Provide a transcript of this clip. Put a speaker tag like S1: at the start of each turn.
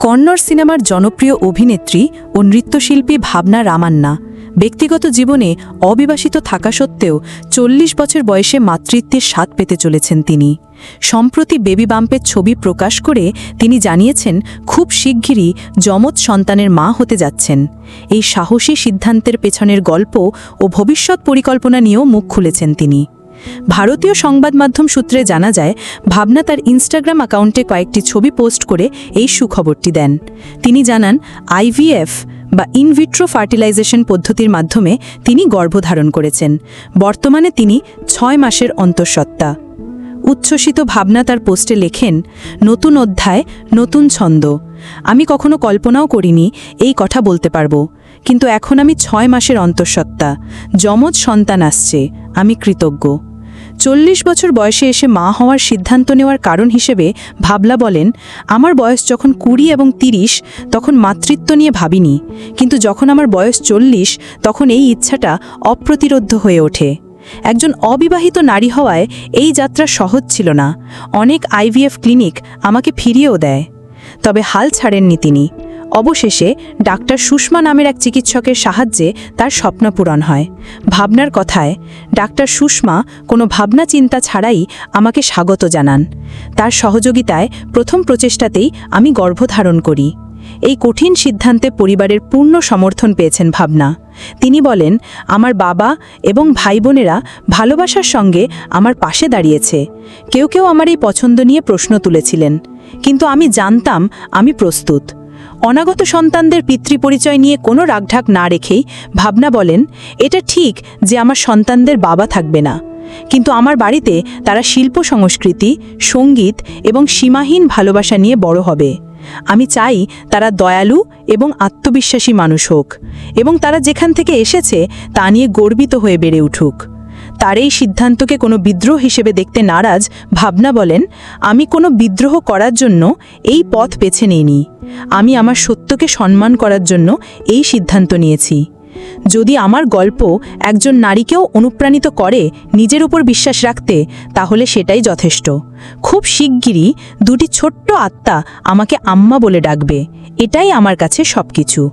S1: কন্নড় সিনেমার জনপ্রিয় অভিনেত্রী ও নৃত্যশিল্পী ভাবনা রামান্না ব্যক্তিগত জীবনে অবিবাসিত থাকা সত্ত্বেও চল্লিশ বছর বয়সে মাতৃত্বের স্বাদ পেতে চলেছেন তিনি। সম্প্রতি বেবি বাম্পের ছবি প্রকাশ করে তিনি জানিয়েছেন, খুব শিগগিরই যমজ সন্তানের মা হতে যাচ্ছেন। এই সাহসী সিদ্ধান্তের পেছনের গল্প ও ভবিষ্যৎ পরিকল্পনা নিয়েও মুখ খুলেছেন তিনি। ভারতীয় সংবাদ মাধ্যম সূত্রে জানা যায়, ভাবনা তার ইনস্টাগ্রাম অ্যাকাউন্টে কয়েকটি ছবি পোস্ট করে এই সুখবরটি দেন। তিনি জানান আইভিএফ বা ইনভিট্রো ফার্টিলাইজেশন পদ্ধতির মাধ্যমে তিনি গর্ভধারণ করেছেন। বর্তমানে তিনি ছয় মাসের অন্তঃসত্ত্বা। উচ্ছ্বসিত ভাবনা তার পোস্টে লেখেন, নতুন অধ্যায়, নতুন ছন্দ। আমি কখনো কল্পনাও করিনি এই কথা বলতে পারব। কিন্তু এখন আমি ছয় মাসের অন্তঃসত্ত্বা। যমজ সন্তান আসছে। আমি কৃতজ্ঞ। চল্লিশ বছর বয়সে এসে মা হওয়ার সিদ্ধান্ত নেওয়ার কারণ হিসেবে ভাবলা বলেন, আমার বয়স যখন কুড়ি এবং তিরিশ, তখন মাতৃত্ব নিয়ে ভাবিনি। কিন্তু যখন আমার বয়স চল্লিশ, তখন এই ইচ্ছাটা অপ্রতিরোধ্য হয়ে ওঠে। একজন অবিবাহিত নারী হওয়ায় এই যাত্রা সহজ ছিল না। অনেক আইভিএফ ক্লিনিক আমাকে ফিরিয়েও দেয়। তবে হাল ছাড়েননি তিনি। অবশেষে ডাক্তার সুষমা নামের এক চিকিৎসকের সাহায্যে তার স্বপ্ন পূরণ হয়। ভাবনার কথায়, ডাক্তার সুষমা, কোনো ভাবনা চিন্তা ছাড়াই আমাকে স্বাগত জানান। তার সহযোগিতায় প্রথম প্রচেষ্টাতেই আমি গর্ভধারণ করি। এই কঠিন সিদ্ধান্তে পরিবারের পূর্ণ সমর্থন পেয়েছেন ভাবনা। তিনি বলেন, আমার বাবা এবং ভাই বোনেরা ভালোবাসার সঙ্গে আমার পাশে দাঁড়িয়েছে। কেউ কেউ আমার এই পছন্দ নিয়ে প্রশ্ন তুলেছিলেন। কিন্তু আমি জানতাম আমি প্রস্তুত। অনাগত সন্তানদের পিতৃপরিচয় নিয়ে কোনো রাগঢাক না রেখেই ভাবনা বলেন, এটা ঠিক যে আমার সন্তানদের বাবা থাকবে না। কিন্তু আমার বাড়িতে তারা শিল্প সংস্কৃতি, সংগীত এবং সীমাহীন ভালোবাসা নিয়ে বড় হবে। আমি চাই তারা দয়ালু এবং আত্মবিশ্বাসী মানুষ হোক এবং তারা যেখান থেকে এসেছে তা নিয়ে গর্বিত হয়ে বেড়ে উঠুক। তার এই সিদ্ধান্তকে কোনো বিদ্রোহ হিসেবে দেখতে নারাজ ভাবনা বলেন, আমি কোনো বিদ্রোহ করার জন্য এই পথ বেছে নিইনি। আমি আমার সত্যকে সম্মান করার জন্য এই সিদ্ধান্ত নিয়েছি। যদি আমার গল্প একজন নারীকেও অনুপ্রাণিত করে নিজের উপর বিশ্বাস রাখতে, তাহলে সেটাই যথেষ্ট। খুব শিগগিরই দুটি ছোট্ট আত্মা আমাকে আম্মা বলে ডাকবে। এটাই আমার কাছে সবকিছু।